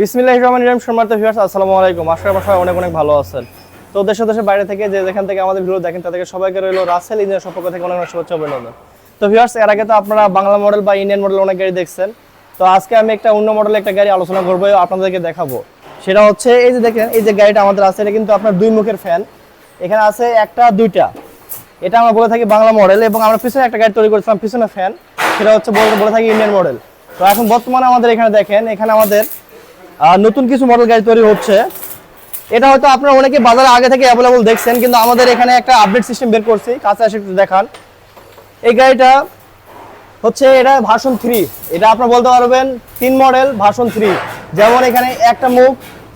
বিসমিল্লাহ রহমান রহিম, সম্মানিত ভিউয়ার্স আসসালামু আলাইকুম। আশা করি অনেক অনেক ভালো আছেন। তো দেশ দেশের বাইরে থেকে যে যেখান থেকে আমাদের ভিডিও দেখেন, তাদেরকে সবাইকে রইল রাসেল ইঞ্জিনিয়ার সম্পর্ক থেকে অনেক অনেক শুভেচ্ছা অভিনন্দন। তো ভিউয়ার্স এর আগে তো আপনারা বাংলা মডেল বা ইন্ডিয়ান মডেল অনেক গাড়ি দেখছেন। তো আজকে আমি একটা অন্য মডেলের একটা গাড়ি আলোচনা করব, আপনাদেরকে দেখাবো। সেটা হচ্ছে, এই যে দেখেন, এই যে গাড়িটা আমাদের আছে, এটা কিন্তু আপনার দুই মুখের ফ্যান এখানে আছে একটা, দুইটা। এটা আমরা বলে থাকি বাংলা মডেল এবং আমরা পিছনে একটা গাড়ি তৈরি করেছিলাম, পিছনে ফ্যান সেটা হচ্ছে বলে থাকি ইন্ডিয়ান মডেল তো এখন বর্তমানে আমাদের এখানে দেখেন, এখানে আমাদের নতুন কিছু মডেল গাড়ি তৈরি হচ্ছে। এটা হয়তো আপনারা অনেকে বাজারে আগে থেকে অ্যাভেলেবল দেখছেন, কিন্তু আমাদের এখানে একটা আপডেট সিস্টেম বের করছি, কাছে এসে একটু দেখান। এই গাড়িটা হচ্ছে এটা ভার্সন থ্রি এটা আপনারা বলতে পারবেন তিন মডেল ভার্সন থ্রি যেমন এখানে একটা মুখ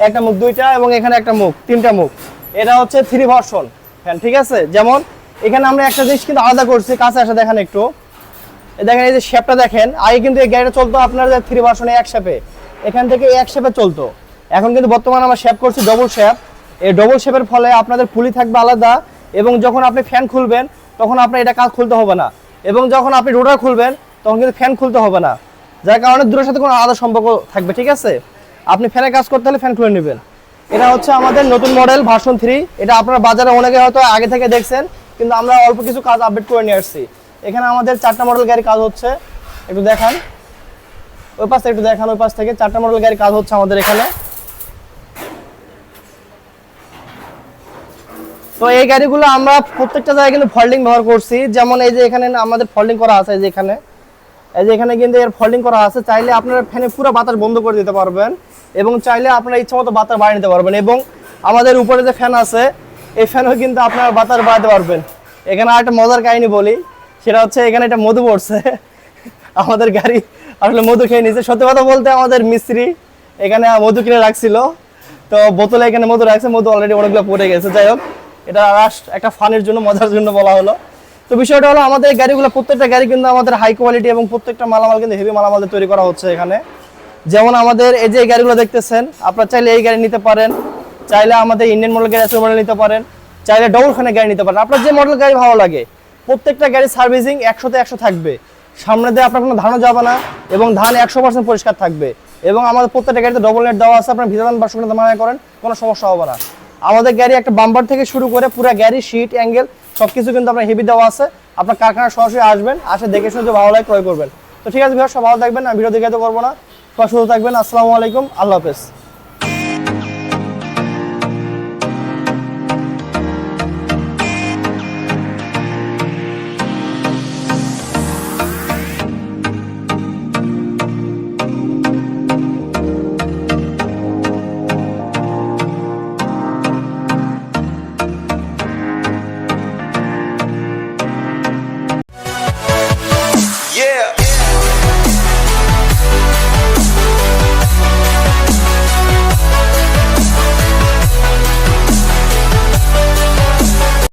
একটা মুখ দুইটা, এবং এখানে একটা মুখ, তিনটা মুখ। এটা হচ্ছে থ্রি ভার্সন ফ্যান ঠিক আছে? যেমন এখানে আমরা একটা জিনিস কিন্তু আলাদা করছি, কাছে এসে দেখেন একটু। দেখেন, এই যে শেপটা দেখেন, আগে কিন্তু এই গাড়িটা চলতো আপনার থ্রি ভার্সনে এক শেপে এখান থেকে এক শেপে চলতো। এখন কিন্তু বর্তমানে আমরা শেপ করছি ডবল শেপ এই ডবল শেপের ফলে আপনাদের পুলি থাকবে আলাদা এবং যখন আপনি ফ্যান খুলবেন, তখন আপনার এটা কাজ খুলতে হবে না। এবং যখন আপনি রোটার খুলবেন, তখন কিন্তু ফ্যান খুলতে হবে না। যার কারণে দূরের সাথে কোনো আলাদা সম্পর্ক থাকবে, ঠিক আছে? আপনি ফ্যানে কাজ করতে হলে ফ্যান খুলে নেবেন। এটা হচ্ছে আমাদের নতুন মডেল ভার্সন থ্রি এটা আপনারা বাজারে অনেকে হয়তো আগে থেকে দেখছেন, কিন্তু আমরা অল্প কিছু কাজ আপডেট করে নিয়ে আসছি। এখানে আমাদের চারটা মডেল গাড়ি কাজ হচ্ছে। একটু দেখান। ওই পাশ একটু দেখান, ওই পাশ থেকে। চারটা মডেল গাড়ি কাজ হচ্ছে আমাদের এখানে। তো এই গাড়িগুলো আমরা প্রত্যেকটা জায়গায় কিন্তু ফল্ডিং ব্যবহার করছি। যেমন এই যে এখানে আমাদের ফল্ডিং করা আছে, এই যে এখানে। এই যে এখানে কিন্তু এর ফল্ডিং করা আছে। চাইলে আপনারা ফ্যানে পুরো বাতাস বন্ধ করে দিতে পারবেন এবং চাইলে আপনারা ইচ্ছা মতো বাতাস বাড়িয়ে নিতে পারবেন এবং আমাদের উপরে যে ফ্যান আছে, এই ফ্যানও কিন্তু আপনারা বাতাস বাড়াতে পারবেন। এখানে আর একটা মজার কাহিনী বলি, সেটা হচ্ছে এখানে একটা মধু পড়ছে। আমাদের গাড়ি আসলে মধু খেয়ে নিয়েছে। সত্যি কথা বলতে আমাদের মিস্ত্রি এখানে মধু কিনে রাখছিল। তো বোতলে এখানে মধু রাখছে, মধু অলরেডি অনেকগুলো পড়ে গেছে। যাই হোক, এটা লাস্ট একটা ফানের জন্য, মজার জন্য বলা হলো। তো বিষয়টা হলো, আমাদের গাড়িগুলো, প্রত্যেকটা গাড়ি কিন্তু আমাদের হাই কোয়ালিটি এবং প্রত্যেকটা মালামাল কিন্তু হেভি মালামাল তৈরি করা হচ্ছে এখানে। যেমন আমাদের এই যে গাড়িগুলো দেখতেছেন, আপনারা চাইলে এই গাড়ি নিতে পারেন, চাইলে আমাদের ইন্ডিয়ান মডেল গাড়ি আছে মডেল নিতে পারেন, চাইলে ডবল ফ্যানের গাড়ি নিতে পারেন। আপনার যে মডেল গাড়ি ভালো লাগে, প্রত্যেকটা গাড়ি সার্ভিসিং একশোতে একশো থাকবে। সামনে দিয়ে আপনার কোনো ধানও যাবে না এবং ধান একশো পার্সেন্ট পরিষ্কার থাকবে এবং আমাদের প্রত্যেকটা গাড়িতে ডবল নেট দেওয়া আছে, আপনার ভিতরে বা শুকনো মানা করেন, কোনো সমস্যা হবে না। আমাদের গাড়ি একটা বাম্বার থেকে শুরু করে পুরো গাড়ি সিট অ্যাঙ্গেল সব কিছু কিন্তু আপনার হেভি দেওয়া আছে। আপনার কারখানা সরাসরি আসবেন, আসে দেখে শুনে ভালো লাগে ক্রয় করবেন। তো ঠিক আছে ভিউয়ার সব ভালো থাকবেন, আমি ভিডিও দেখে তো করব না সুস্থ থাকবেন, আসসালামু আলাইকুম, আল্লাহ হাফেজ।